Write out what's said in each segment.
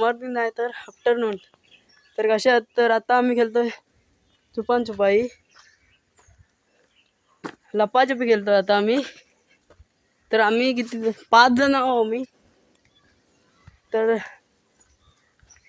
Morning नाही तर afternoon तर कशा तर आता आम्ही खेळतोय छुपान छुपाई. लपाछपी खेळतोय आता आम्ही. तर आम्ही किती पाच जण आहो आम्ही. तर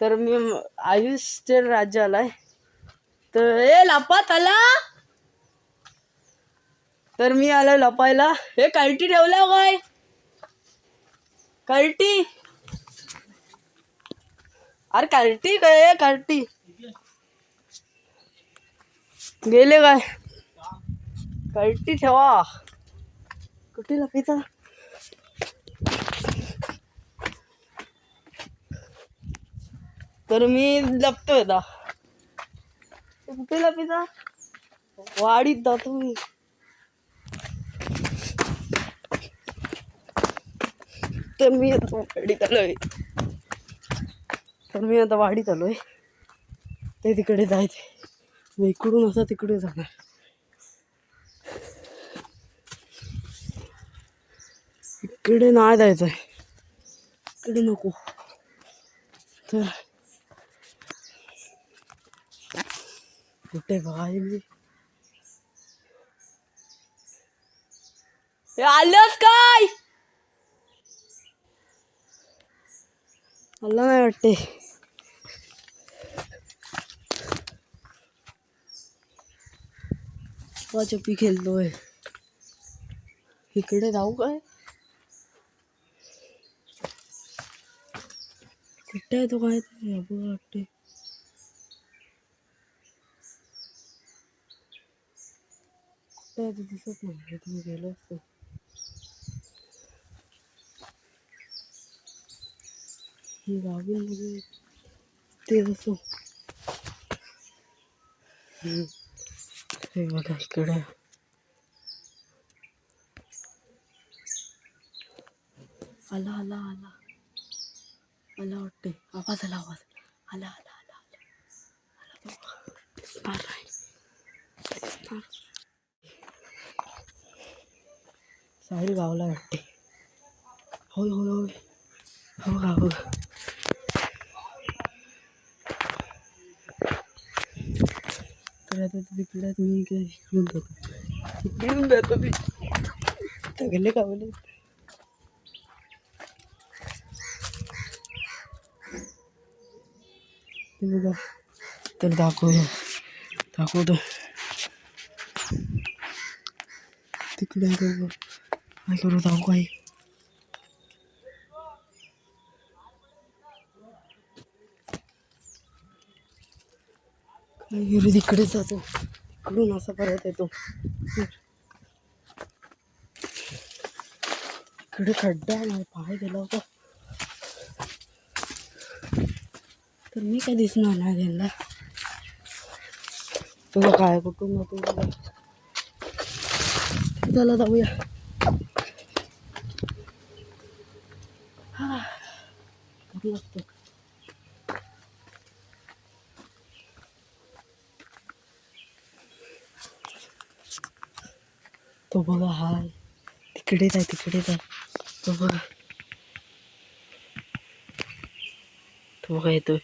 तर मी आयुषचे राज्य आलाय तर ए लपात आला तर मी आलोय लपायला. हे कार्टी ठेवलं काय? कार्टी अरे कार्टी काय कार्टी? गेले काय? कार्टी ठेवा. कुठे लपीचा तर मी लपतोय दा कुठे लपीचा वाढीत दा तुम्ही. तर मी आता आलोय. तर मी आता वाढीत आलो आहे ते तिकडे जायचे मी इकडून असं तिकडे जाणार. इकडे नाही जायचंय. इकडे नको. तर कुठे बाय मी? हे आलंच काय? आलं नाही वाटते. चप्पी खेळतोय इकडे जाऊ काय कुठे आहे तो काय ते वाटते कुठे आहे तो दिसत नाही तुम्ही गेलो असतो गावी ते। हम्म. हे बघा इकडे आला आला आला आला वाटते आवाज आला आवाज आला आला आला आला आला बाबा. दिसणार नाही दिसणार. साहिल गावला वाटते होय होय होय हो का हो तर आता ते तिकडे आहेत, मी काय इकडून जातो इकडून जातो मी तर गेले का बोले ते बघा तर दाखवूया दाखवतो तिकडे आहे तो बघ. काय करू दाखवू काही काय इकडे तिकडे जातो. इकडून असा परत येतो. इकडे खड्डा आहे. पाय गेला होता. तर मी काय दिसणार नाही त्यांना तुझं काय कुठून नको चला जाऊया. लागतो. तो बघा हाय तिकडेच आहे तिकडेच आहे तो बघा तो बघा येतोय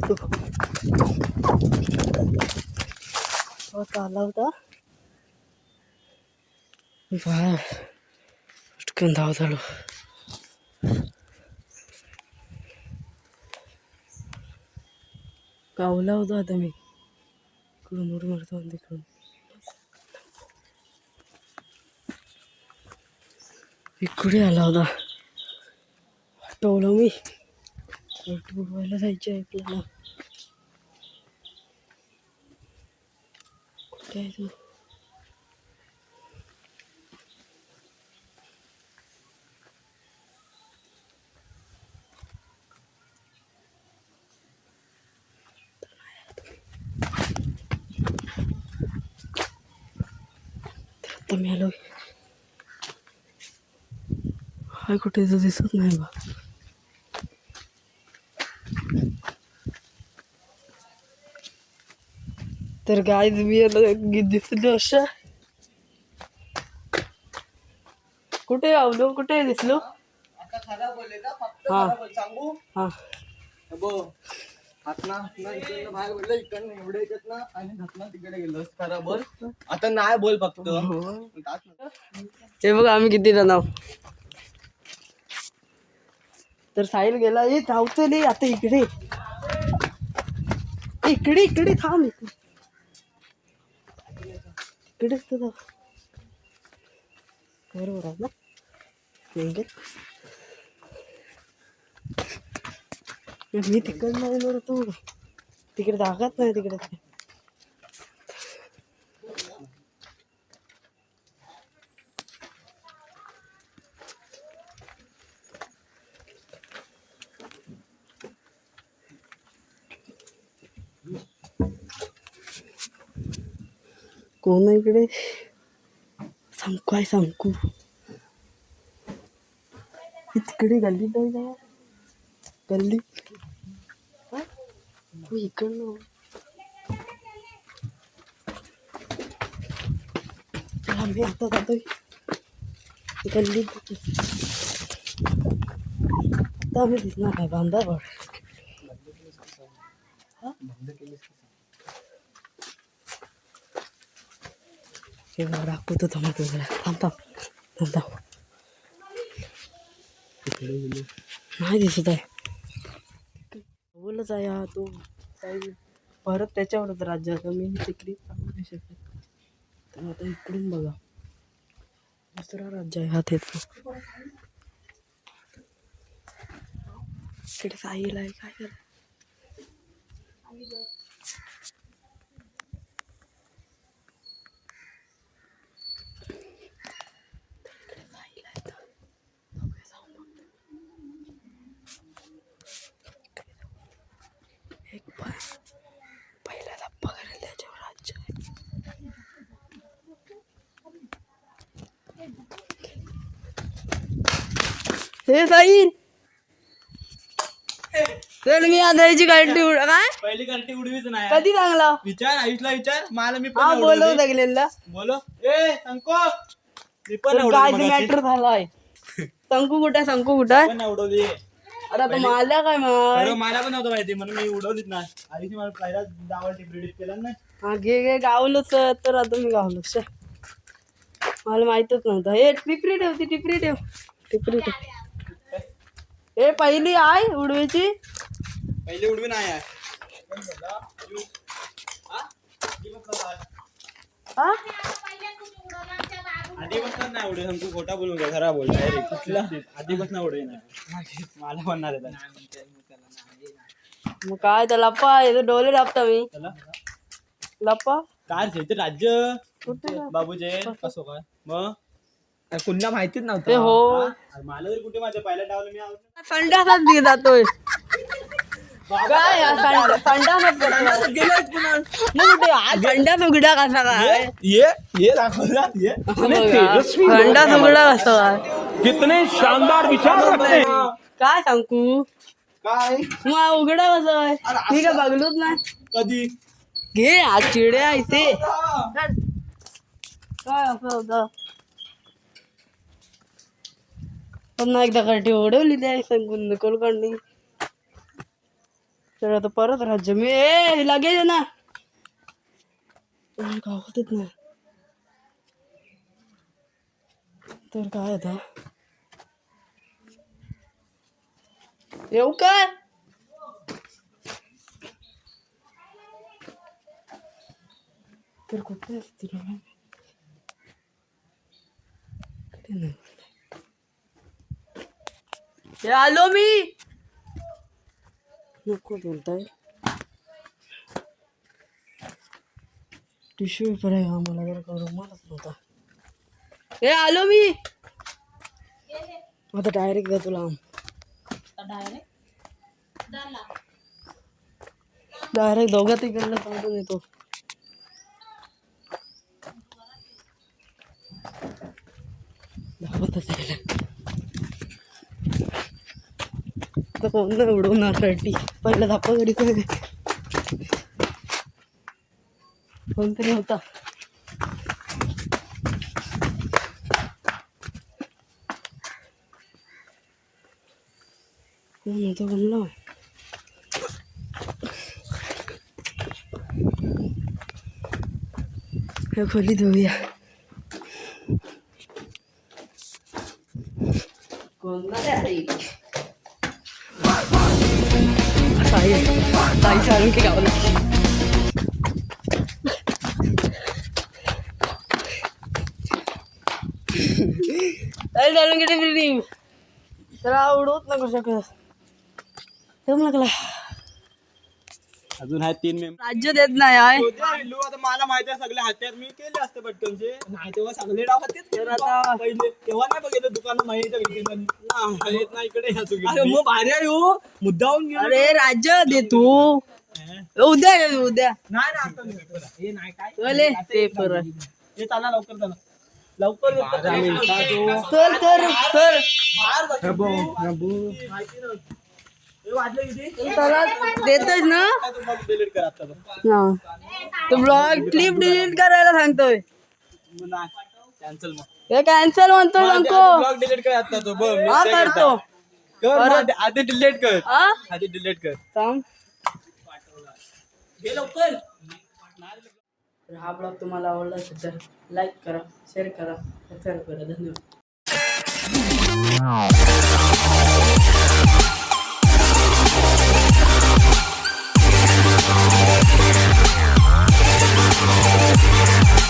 तो तो आला होता बाहेर पटकन धाव झालो कावला होता आता मी. इकडून उड मारतो आणि तिकडून. इकडे आला होता आठवलं मी. बुडवायला जायचे आहे आपल्याला. कुठे आहे तू? आता मी आलो. हाय कुठे दिसत नाही बा. तर गाय मी दिसलो अशा. कुठे आवलो कुठे दिसलो? हा. हा. हातना हातना इकडनं बाहेर बोललं इकडनं एवढे येतात ना आणि हातना तिकडे गेलो खरा बोल आता नाही बोल फक्त. नको. हे बघ आम्ही किती जण तर साहिल गेला ए धावतो रे आता इकडे. इकडे इकडे थांब इकडे. इकडे तर जाऊ. बरोबर आहे ना नाही का? मी तिकडनं येणार होतो तिकडे जागाच नाही तिकडे. कोण आहे इकडे? सांगू आहे सांगू तिकडे गल्ली नाही गल्ली? हो, इकडनं आम्ही आता जातोय गल्लीत जातोय. आता आम्ही दिसणार आहे बांधावर हे बघ दाखवतो थांबा तुला थांब थांब थांब थांब नाही दिसत आहे बोलच आहे हा तो. काही परत त्याच्यावरच राज्य होतं मी तिकडे सांगू नाही शकत. तर आता इकडून बघा. दुसरा राज्य आहे. हा तेच तिकडे साहिल आहे. काय करा एक पण पहिला धप्पा करेल त्याच्यावर राज्य आहे हे साईन. चल मी आधारीची गाडी उड काय? पहिली घंटी उडवीच नाही. कधी चांगला? विचार आयुषला विचार. मला मी हा बोलव. लागलेला बोलो. ए संको मी पण तर काय. मॅटर झालाय? संकू कुठे? संकू कुठे? पण उडवली. अरे आता मला काय माय अरे मला पण नव्हतं माहिती. म्हणून मी उडवलीच नाही. आयुषी मला पहिला डावल टिप्रिडिट केला नाही. हा घे घे गावलोच तर आता मी गावलो. मला माहितच नव्हतं. हे टिपरी ठेव ती टिपरी ठेव. टिपरी ठेव. हे पहिली आहे उडवीची? पहिले उडवी नाही आहे. हा? आधी बसणार नाही उडे सांगतो खोटा बोलू का खरा बोल डायरेक्ट कुठला? आधी बसणार उडे नाही. मला म्हणणार मग काय तर लप्पा हे डोले लापता मी. लप्पा? काय राज्य? कुठे? बाबूचे कसं काय? मग? कुणला माहितीच नव्हतं. हो. अरे मला कुठे माझ्या पहिल्या डावला मी संडासात जातोय. काय संडा- संडासात करतोय. मग कुठे हा संडास उघडा कसा काय? ये ये दाखवला ये. बघा, संडास उघडा कसा काय? कितने शानदार विचार रखते काय सांगू? काय? मग उघडा कसं आहे मी काय बघलोच नाही. कधी? घे आज चिड्या इथे. काय असं होतं? पुन्हा एकदा काठी ओढवली त्या सांगून नकोल काढली तर आता परत राज्य. मी ए लगेच ना. पण गावातच नाही तर काय आता? येऊ काय तर कुठे असतील? ना? नाही. हे आलो मी. नको बोलताय. टिश्यू पेपर आहे हा मला जरा का रुमालच नव्हता. हे आलो मी. आता डायरेक्ट जा तुला डायरेक्ट दोघं तिकडनं सांगून येतो. ഒന്ന് ഇവിടെ ഒന്ന് റെഡി. അപ്പോൾ അതിന്റെ തപ്പ കടിക്കുന്നത് ഒന്നിനെ നോക്കാം. തുടങ്ങണോ കൊല്ലി തൂവിയാ. साई सारून की गावला. अरे डालून किती बिल्डिंग त्याला आवडत नको शकत जमलं लागला अजून आहेत तीन मेंबर राज्य देत नाही आहे आता मला माहिती आहे सगळे हात्यात मी केले असते पटकनचे. नाही तेव्हा सगळे डाव हातात तर आता पहिले तेव्हा नाही बघितलं दुकान माहिती येत नाही इकडे अरे मग भारी आहे हो. मुद्दाहून गेलो. अरे राज्य दे तू. उद्या ये उद्या. नाही ना पेपर आहे. हे चले हे लवकर चला. लवकर चल तर तर माहिती नव्हतं. त्याला देतच ना? डिलीट कर आता हा. तो ब्लॉग क्लिप डिलीट करायला सांगतोय. कॅन्सल मग हे कॅन्सल म्हणतोय सांगतो ब्लॉग डिलीट कर आता तो बघ हा करतो. कर मग आधी- आधी डिलीट कर. हा? आधी डिलीट कर. थांब. लवकर. तर हा ब्लॉग तुम्हाला आवडला असेल तर लाईक करा शेअर करा. सबस्क्राईब करा. धन्यवाद. Thank you.